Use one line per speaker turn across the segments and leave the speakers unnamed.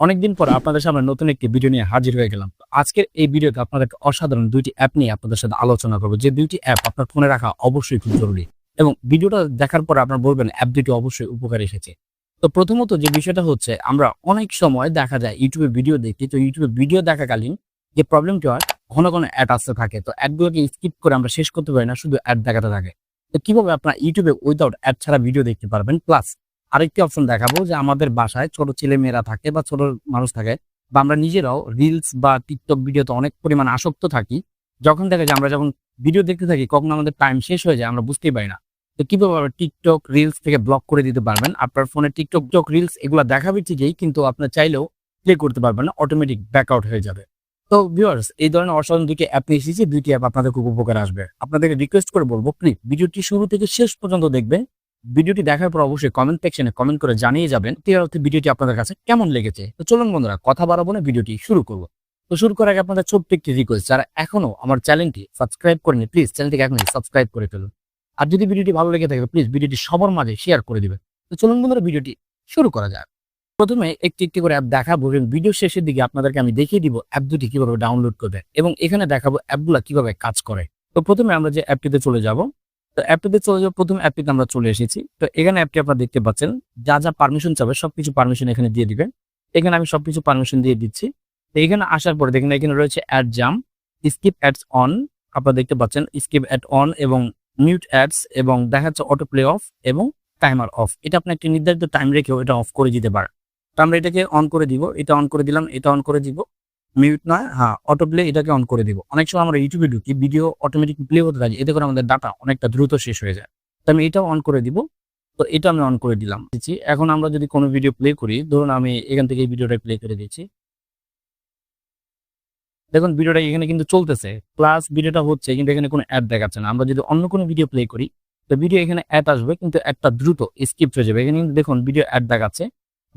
অনেকদিন পর আপনাদের সামনে নতুন একটি ভিডিও নিয়ে হাজির হয়ে গেলাম। আজকের এই ভিডিওতে আপনাদের অসাধারণ দুইটি অ্যাপ নিয়ে আপনাদের সাথে আলোচনা করব। যে দুইটি অ্যাপ আপনার ফোনে রাখা অবশ্যই খুব জরুরি এবং ভিডিওটা দেখার পর আপনার বলবেন অ্যাপ দুটি অবশ্যই উপকার এসেছে। তো প্রথমত যে বিষয়টা হচ্ছে, আমরা অনেক সময় দেখা যায় ইউটিউবে ভিডিও দেখি, তো ইউটিউবে ভিডিও দেখাকালীন যে প্রবলেমটি হয়, ঘন ঘন অ্যাড আসতে থাকে। তো অ্যাডগুলোকে স্কিপ করে আমরা শেষ করতে পারি না, শুধু অ্যাড দেখাতে থাকে। তো কীভাবে আপনার ইউটিউবে উইদাউট অ্যাড ছাড়া ভিডিও দেখতে পারবেন? প্লাস আরেকটি অপশন দেখাবো যে আমাদের বাসায় ছোট ছেলে মেয়েরা থাকে বা ছোট মানুষ থাকে বা আমরা নিজেরাও রিলস বা টিকটক ভিডিওতে অনেক পরিমাণ আসক্ত থাকি। যখন দেখা যায় আমরা যখন ভিডিও দেখতে থাকি, কখন আমাদের টাইম শেষ হয়ে যায়, আমরা বুঝতেই পারি না। তো কীভাবে টিকটক রিলস থেকে ব্লক করে দিতে পারবেন? আপনার ফোনে টিকটক টক রিলস এগুলো দেখাবে ঠিকই, কিন্তু আপনার চাইলেও প্লে করতে পারবেন না অটোমেটিক ব্যাকআউট হয়ে যাবে। তো ভিউয়ার্স এই ধরনের অসাধারণ দুইটি অ্যাপ নিয়ে এসেছি, দুইটি অ্যাপ আপনাদের খুব উপকার আসবে। আপনাদেরকে রিকোয়েস্ট করে বলব প্লিজ ভিডিওটি শুরু থেকে শেষ পর্যন্ত দেখবেন। ভিডিওটি দেখার পর অবশ্যই কমেন্ট সেকশনে কমেন্ট করে জানিয়ে যাবেন ভিডিওটি আপনাদের কাছে কেমন লেগেছে। তো চলুন বন্ধুরা, কথা বাড়াবো না, ভিডিওটি শুরু করব। তো শুরু করার আগে আপনাদের ছোট্ট একটি রিকোয়েস্ট যারা এখনও আমার চ্যানেলটি সাবস্ক্রাইব করেনি প্লিজ চ্যানেলটিকে এখনই সাবস্ক্রাইব করে ফেলুন। আর যদি ভিডিওটি ভালো লেগে থাকে প্লিজ ভিডিওটি সবার মাঝে শেয়ার করে দিবেন। তো চলুন বন্ধুরা, ভিডিওটি শুরু করা যাক। প্রথমে একটি একটি করে অ্যাপ দেখাবো এবং ভিডিও শেষের দিকে আপনাদেরকে আমি দেখিয়ে দিব অ্যাপ দুটি কীভাবে ডাউনলোড করবে এবং এখানে দেখাবো অ্যাপগুলো কীভাবে কাজ করে। তো প্রথমে আমরা যে অ্যাপটিতে চলে যাব তো অ্যাপটিতে চলে যাব প্রথম অ্যাপটিতে আমরা চলে এসেছি। তো এখানে অ্যাপটি আপনারা দেখতে পাচ্ছেন। যা যা পারমিশন চাবে, সবকিছু পারমিশন এখানে দিয়ে দিবেন। এখানে আমি সবকিছু পারমিশন দিয়ে দিচ্ছি। তো এখানে আসার পরে দেখেন, এখানে রয়েছে ad jam skip ads on আপনারা দেখতে পাচ্ছেন স্কিপ অ্যাড অন এবং মিউট অ্যাডস এবং দেখা যাচ্ছে অটো প্লে অফ এবং টাইমার অফ এটা আপনি একটি নির্ধারিত টাইম রেখেও এটা অফ করে দিতে পারেন। তো আমরা এটাকে অন করে দিব, এটা অন করে দিলাম, এটা অন করে দিব। মিউট নয় হ্যাঁ অটো প্লে এটাকে অন করে দিব। অনেক সময় আমরা ইউটিউবে ঢুকি ভিডিও অটোমেটিক প্লে হতে থাকে, এতে করে আমাদের ডাটা অনেকটা দ্রুত শেষ হয়ে যায়। তো আমি এটাও অন করে দিব। তো এটা আমি অন করে দিলাম। দিচ্ছি। এখন আমরা যদি কোনো ভিডিও প্লে করি, ধরুন আমি এখান থেকে এই ভিডিওটা প্লে করে দিচ্ছি। দেখুন ভিডিওটা এখানে কিন্তু চলতেছে প্লাস ভিডিওটা হচ্ছে, কিন্তু এখানে কোনো অ্যাড দেখাচ্ছে না। আমরা যদি অন্য কোনো ভিডিও প্লে করি, তো ভিডিও এখানে অ্যাড আসবে, কিন্তু একটা দ্রুত স্কিপ হয়ে যাবে। এখানে কিন্তু দেখুন ভিডিও অ্যাড দেখাচ্ছে।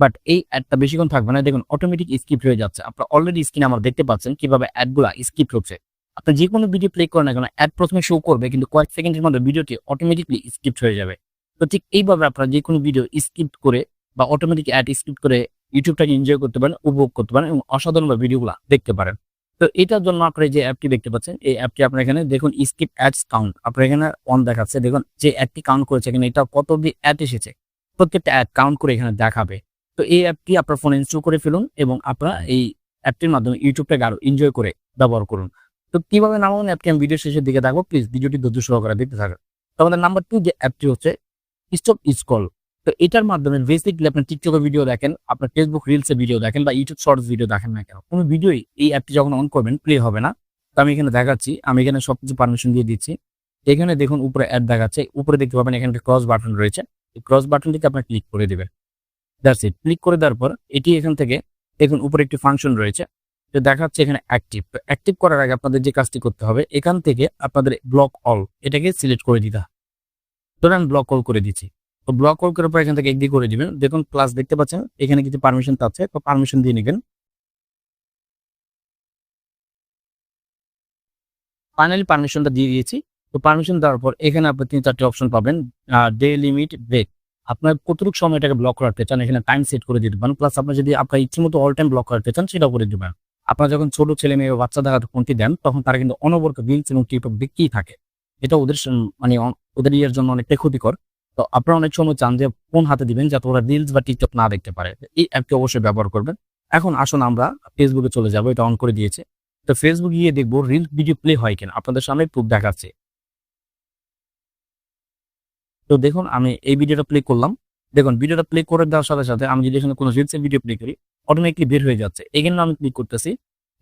বাট এই অ্যাডটা বেশিক্ষণ থাকবে না। দেখুন অটোমেটিক স্কিপ হয়ে যাচ্ছে। আপনারা অলরেডি স্ক্রিনে আমার দেখতে পাচ্ছেন কীভাবে অ্যাডগুলা স্কিপ হচ্ছে। আপনি যে কোনো ভিডিও প্লে করেন না কেন অ্যাড প্রথমে শো করবে, কিন্তু কয়েক সেকেন্ডের মধ্যে ভিডিওটি অটোমেটিকলি স্কিপ হয়ে যাবে। তো ঠিক এইভাবে আপনারা যে কোনো ভিডিও স্কিপ করে বা অটোমেটিক অ্যাড স্কিপ করে ইউটিউবটাকে এনজয় করতে পারেন, উপভোগ করতে পারেন এবং অসাধারণভাবে ভিডিওগুলো দেখতে পারেন। তো এটার জন্য আপনারা যে অ্যাপটি দেখতে পাচ্ছেন, এই অ্যাপটি আপনার এখানে দেখুন স্কিপ অ্যাডস কাউন্ট আপনার এখানে অন দেখাচ্ছে। দেখুন, যে অ্যাডটি কাউন্ট করেছে এখানে, এটা কত অব্দি অ্যাড এসেছে? প্রত্যেকটা অ্যাড কাউন্ট করে এখানে দেখাবে। তো এই অ্যাপটি আপনার ফোনে ইনস্টল করে ফেলুন এবং আপনারা এই অ্যাপটির মাধ্যমে ইউটিউবটাকে আরও এনজয় করে ব্যবহার করুন। তো কীভাবে নামাবেন অ্যাপটি আমি ভিডিও শেষের দিকে থাকব প্লিজ ভিডিওটি ধৈর্য সহকারে দেখতে থাকুন। তো আমাদের নাম্বার টু যে অ্যাপটি হচ্ছে স্টপ স্কল তো এটার মাধ্যমে বেসিকলি আপনার টিকটকে ভিডিও দেখেন, আপনার ফেসবুক রিলসে ভিডিও দেখেন বা ইউটিউব শর্টস ভিডিও দেখেন না কেন। কোনো ভিডিওই এই অ্যাপটি যখন অন করবেন প্লে হবে না। তো আমি এখানে দেখাচ্ছি, আমি এখানে সব কিছু পারমিশন দিয়ে দিচ্ছি। এখানে দেখুন উপরে অ্যাড দেখাচ্ছে, উপরে দেখতে পাবেন এখানে একটা ক্রস বাটন রয়েছে। এই ক্রস বাটনটিকে আপনার ক্লিক করে দেবেন। দ্যাটস ইট ক্লিক করে দেওয়ার পর এটি এখান থেকে দেখুন উপরে একটি ফাংশন রয়েছে, তো দেখাচ্ছে এখানে অ্যাক্টিভ অ্যাক্টিভ করার আগে আপনাদের যে কাজটি করতে হবে, এখান থেকে আপনাদের ব্লক অল এটাকে সিলেক্ট করে দিতে ধরুন আমি ব্লক অল করে দিচ্ছি। তো ব্লক অল করার পর এখান থেকে একদিকে করে দিবেন। দেখুন প্লাস দেখতে পাচ্ছেন, এখানে কিছু পারমিশন আছে তো পারমিশন দিয়ে নেবেন। ফাইনালি পারমিশনটা দিয়ে দিয়েছি। তো পারমিশন দেওয়ার পর এখানে আপনি তিন চারটি অপশন পাবেন ডে লিমিট ব্রেক আপনার কতটুকু সময় এটাকে ব্লক রাখতে চান, এখানে টাইম সেট করে দিতে পারেন প্লাস আপনার যদি আপনার ইচ্ছে মতো অল টাইম ব্লক রাখতে চান, সেটাও করে দিতে পারেন। আপনার যখন ছোট ছেলে মেয়ে বাচ্চা দেখা ফোনটি দেন, তখন তারা কিন্তু অনবরত রিলস এবং টিকটক দেখতেই থাকে। এটা ওদের মানে ওদের ইয়ের জন্য অনেকটা ক্ষতিকর। তো আপনারা অনেক সময় চান যে ফোন হাতে দিবেন, যাতে ওরা রিলস বা টিকটক না দেখতে পারে। এই অ্যাপটি অবশ্যই ব্যবহার করবেন। এখন আসুন আমরা ফেসবুকে চলে যাব, এটা অন করে দিয়েছে। তো ফেসবুক গিয়ে দেখব রিলস ভিডিও প্লে হয় কিনা। আপনাদের সামনে প্রুফ দেখাচ্ছে। তো দেখুন, আমি এই ভিডিওটা প্লে করলাম। দেখুন, ভিডিওটা প্লে করে দেওয়ার সাথে সাথে আমি যদি এখানে কোনো রিলসের ভিডিও প্লে করি অটোমেটিকলি বের হয়ে যাচ্ছে। এখানে আমি ক্লিক করতেছি।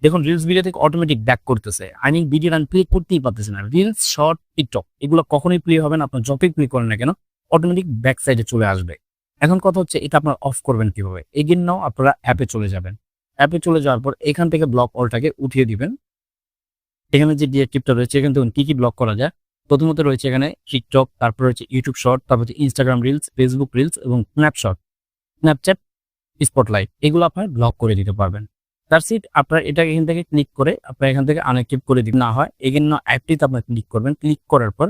দেখুন রিলস ভিডিও থেকে অটোমেটিক ব্যাক করতেছে। আই মিন ভিডিও আমি প্লে করতেই পারতেছি না। রিলস শর্ট টিকটক এগুলো কখনোই প্লে হবে না। আপনার যতই প্লে করেন না কেন অটোমেটিক ব্যাক সাইডে চলে আসবে। এখন কথা হচ্ছে, এটা আপনার অফ করবেন কীভাবে? এগিন নাও আপনারা অ্যাপে চলে যাবেন। অ্যাপে চলে যাওয়ার পর এখান থেকে ব্লক অলটাকে উঠিয়ে দিবেন। এখানে যে ডিএক্টিভটা রয়েছে, এখান থেকে কি কি ব্লক করা যায়? প্রথমত রয়েছে এখানে টিকটক তারপর রয়েছে ইউটিউব শর্ট তারপর হচ্ছে ইনস্টাগ্রাম রিলস ফেসবুক রিলস এবং স্ন্যাপশট স্ন্যাপচ্যাট স্পটলাইট এগুলো আপনার ব্লক করে দিতে পারবেন। তার সিট আপনার এটা এখান থেকে ক্লিক করে আপনার এখান থেকে আনএক্টিভ করে দিন না হয় এগেন না অ্যাপটিতে আপনার ক্লিক করবেন। ক্লিক করার পর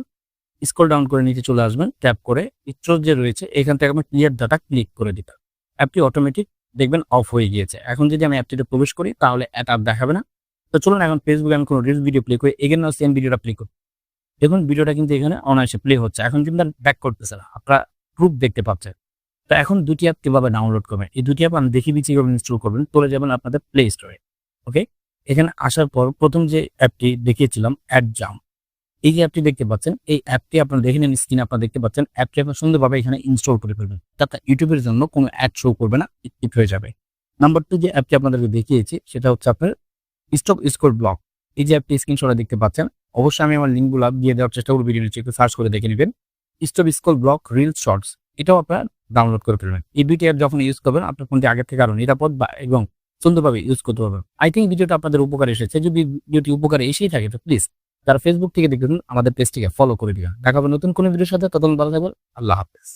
স্ক্রল ডাউন করে নিচে চলে আসবেন ট্যাপ করে স্টোর যে রয়েছে এখান থেকে আপনার ক্লিয়ার ডাটা ক্লিক করে দিতে। অ্যাপটি অটোমেটিক দেখবেন অফ হয়ে গিয়েছে। এখন যদি আমি অ্যাপটিতে প্রবেশ করি তাহলে আর দেখাবে না। তো চলুন এখন ফেসবুকে আমি কোনো রিলস ভিডিও প্লে করি। এগেন সেম ভিডিওটা প্লে করি। দেখুন, ভিডিওটা কিন্তু এখানে অনায়াসে প্লে হচ্ছে। এখন কিন্তু ব্যাক করতেছে না। আপনারা প্রুফ দেখতে পাচ্ছেন। তো এখন দুটি অ্যাপ কীভাবে ডাউনলোড করবেন? এই দুটি অ্যাপ আমি দেখিয়ে দিচ্ছি কীভাবে ইনস্টল করবেন। চলে যাবেন আপনাদের প্লে স্টোরে ওকে এখানে আসার পর প্রথম যে অ্যাপটি দেখিয়েছিলাম অ্যাড জাম এই যে অ্যাপটি দেখতে পাচ্ছেন, এই অ্যাপটি আপনারা দেখে নেন স্ক্রিনে আপনারা দেখতে পাচ্ছেন অ্যাপটি আপনার সুন্দরভাবে এখানে ইনস্টল করে ফেলবেন। তাতে ইউটিউবের জন্য কোনো অ্যাড শো করবে না স্কিপ হয়ে যাবে। নাম্বার টু যে অ্যাপটি আপনাদেরকে দেখিয়েছি, সেটা হচ্ছে আপনার স্টপ স্কোর ব্লক এই যে অ্যাপটি স্ক্রিনশটে দেখতে পাচ্ছেন, অবশ্যই আমি আমার লিঙ্কগুলো দিয়ে দেওয়ার চেষ্টা করব ভিডিও নিচে একটু সার্চ করে দেখে নেবেন। Stop score block reel shorts এটাও আপনারা ডাউনলোড করে ফেলবেন। এই দুইটি অ্যাপ যখন ইউজ করবেন, আপনার ফোনটি আগের থেকে আরও নিরাপদ বা এবং সুন্দরভাবে ইউজ করতে পারবেন। আই থিঙ্ক ভিডিওটা আপনাদের উপকার এসেছে। যদি ভিডিওটি উপকারে এসেই থাকে, তো প্লিজ যারা ফেসবুক থেকে দেখবেন আমাদের পেজটিকে ফলো করে দিবেন। দেখা হবে নতুন কোনো ভিডিওর সাথে, ততক্ষণ ভালো থাকবেন। আল্লাহ হাফেজ।